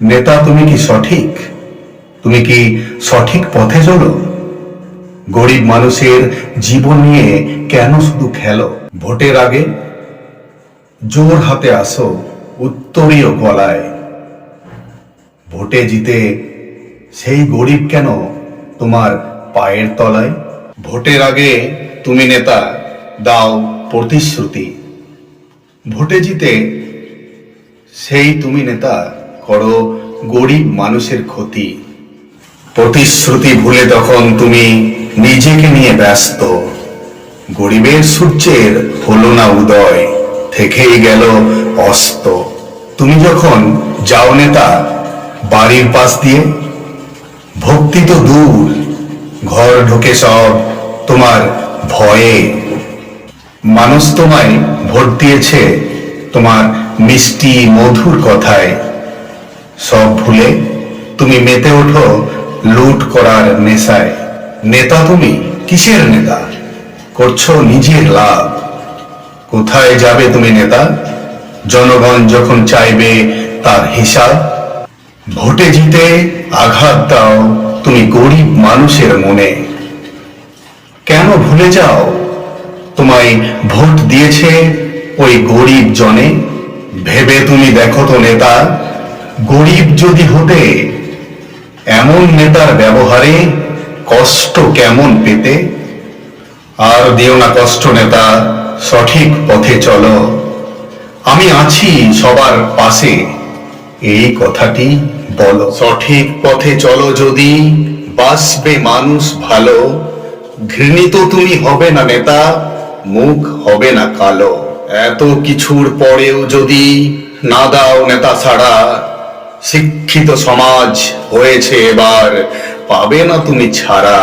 নেতা, তুমি কি সঠিক? তুমি কি সঠিক পথে চলো? গরিব মানুষের জীবন নিয়ে কেন শুধু খেলো? ভোটের আগে জোর হাতে আসো উত্তরীয় গলায়। ভোটে জিতে সেই গরিব কেন তোমার পায়ের তলায়? ভোটের আগে তুমি নেতা, দাও প্রতিশ্রুতি। ভোটে জিতে সেই তুমি নেতা করো গরিব মানুষের ক্ষতি। প্রতিশ্রুতি ভুলে তখন তুমি নিজেকে নিয়ে ব্যস্ত। গরিবের সূর্যের হলো না উদয়, থেকেই গেল অস্ত। তুমি যখন যাও নেতা, বাড়ির পাশ দিয়ে, ভক্তি তো দূর, ঘর ঢোকে সব তোমার ভয়ে। মানুষ তোমায় ভোট দিয়েছে তোমার মিষ্টি মধুর কথায়। সব ভুলে তুমি মেতে ওঠো লুট করার নেশায়। নেতা তুমি, কিসের নেতা? করছ নিজের লাভ। কোথায় যাবে তুমি নেতা? জনগণ যখন চাইবে তার হিসাব। ভোটে জিতে আঘাত দাও তুমি গরিব মানুষের মনে। কেন ভুলে যাও? তোমায় ভোট দিয়েছে ওই গরিব জনে। ভেবে তুমি দেখো তো নেতা গরিব যদি হতে এমন নেতার ব্যবহারে কষ্ট কেমন পেতে? আর দিও না কষ্ট নেতা, সঠিক পথে চলো। আমি আছি সবার পাশে, এই কথাটি বলো। সঠিক পথে চলো যদি বাঁচবে মানুষ ভালো, ঘৃণিত তুমি হবে না নেতা, মুখ হবে না কালো। এত কিছুর পরেও যদি না দাও নেতা ছাড়া শিক্ষিত সমাজ হয়েছে এবার পাবে না তুমি ছাড়া।